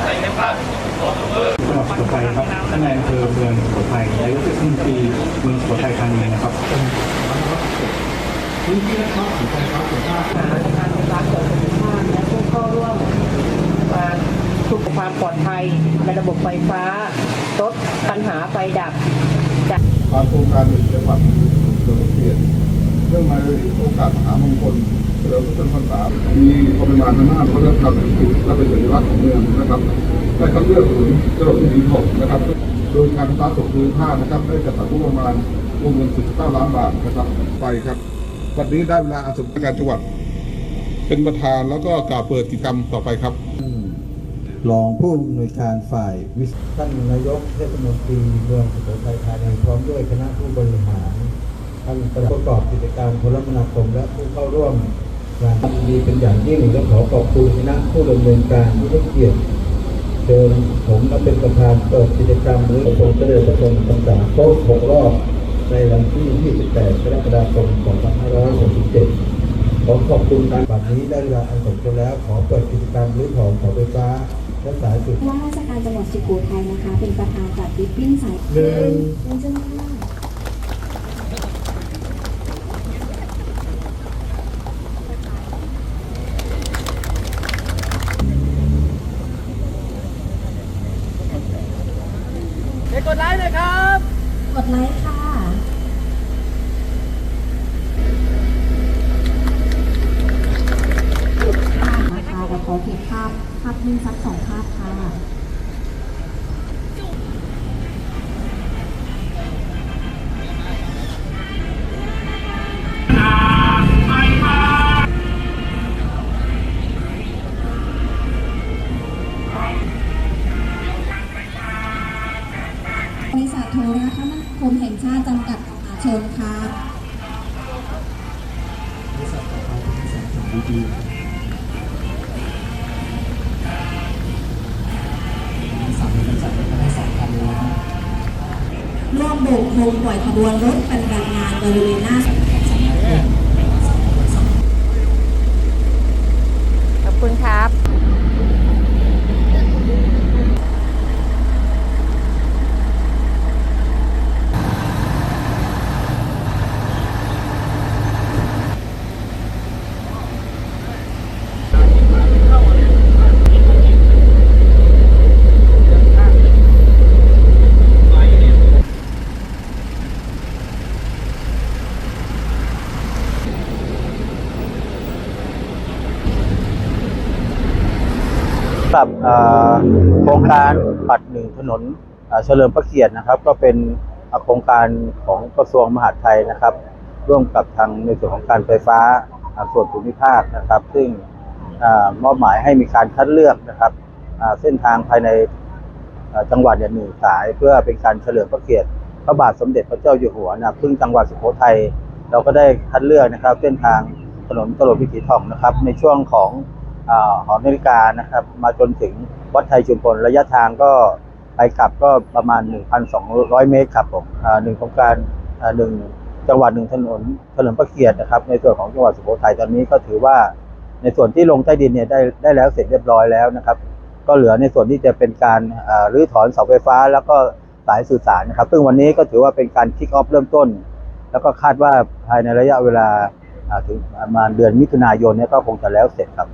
จังหวัดสุโขทัยครับท่านนายอำเภอเมืองสุโขทัยนายกเทศมนตรีเมืองสุโขทัยธานีนะครับการรักษาสุขภาพและผู้เข้าร่วมมาสุขความปลอดภัยในระบบไฟฟ้าลดปัญหาไฟดับจากตามโครงการหนึ่งจังหวัดเฉลิมพระเกียรติ เรื่องมาโอกาสมหามงคลเฉลิมพระชนมพรรษามีปริมาณมากเพราะรับกาเป็นจุดและเป็นสัญลักษณ์ของเมืองนะครับได้คัดเลือกศูนย์จรดที่ดีถกนะครับโดยการฟ้าส่งพื้นผ้านะครับได้จัดสรรงบประมาณวงเงิน19ล้านบาทนะครับไปครับวันนี้ได้เวลาอาสมการจังหวัด เป็นประธานแล้วก็กล่าวเปิดกิจกรรมต่อไปครับรองผู้อำนวยการฝ่ายวิศท่านนายกเทศมนตรีเมืองสุโขทัยธานีพร้อมด้วยคณะผู้บริหาร ท่านประกอบกิจการโทรคมนาคมและผู้เข้าร่วมงานดีเป็นอย่างยิ่งและขอขอบคุณคณะผู้ดำเนินการที่ให้เกียรติเชิญผมมาเป็นประธานเปิดกิจกรรมหรือประสงค์เจริญประสงค์พรรษาครบหกรอบในวันที่ 28 กรกฎาคม 2567 ขอขอบคุณการบัดนี้ได้เวลาอันสมควรแล้วขอเปิดกิจกรรมรื้อถอนเสาไฟฟ้าและสายสื่อว่าราชการจังหวัดสุโขทัยนะคะ เป็นประธานจัดริบบิ้นสายหนึ่ง เชิญเชิญค่ะ ก ดไลค์เลยครับ กดไลค์ค่ะค่ะนะคะเดี๋ยวขอเก็บภาพภาพนิ่งสักสองภาพค่ะ ริษัทโทรคมนคมแห่งชาติจำกัดมหาชนค่ะร่วมโบกโคมปล่อยขบวนรถปฏิบัติงานบริเวณหน้าขอบคุณครับ หรับโครงการปัดหนึ่งถนนเฉลิมพระเกียรตินะครับ ก็เป็นโครงการของกระทรวงมหาดไทยนะครับ ร่วมกับทางในส่วนของการไฟฟ้าส่วนภูมิภาคนะครับ ซึ่งอมอบหมายให้มีการคัดเลือกนะครับเส้นทางภายในจังหวัดเนี่ยหนึ่งสาย เพื่อเป็นการเฉลิมพระเกียรติพระบาทสมเด็จพระเจ้าอยู่หัวนะครับซึ่งจังหวัดสุโขทัยเราก็ได้คัดเลือกนะครับ เส้นทางถนนตลอดวิถีทองนะครับ ในช่วงของ หอนาฬิกานะครับ มาจนถึงวัดไทยชุมพลระยะทางก็ไปกลับก็ประมาณ 1,200 เมตรครับผมหนึ่งโครงการหนึ่งจังหวัดหนึ่งถนนเฉลิมพระเกียรตินะครับ ในส่วนของจังหวัดสุโขทัยตอนนี้ก็ถือว่าในส่วนที่ลงใต้ดินเนี่ยได้ได้แล้วเสร็จเรียบร้อยแล้วนะครับ ก็เหลือในส่วนที่จะเป็นการรื้อถอนเสาไฟฟ้า แล้วก็สายสื่อสารนะครับ ซึ่งวันนี้ก็ถือว่าเป็นการคิกออฟเริ่มต้น แล้วก็คาดว่าภายในระยะเวลาอ่าถึงประมาณเดือนมิถุนายนเนี่ยก็คงจะแล้วเสร็จครับ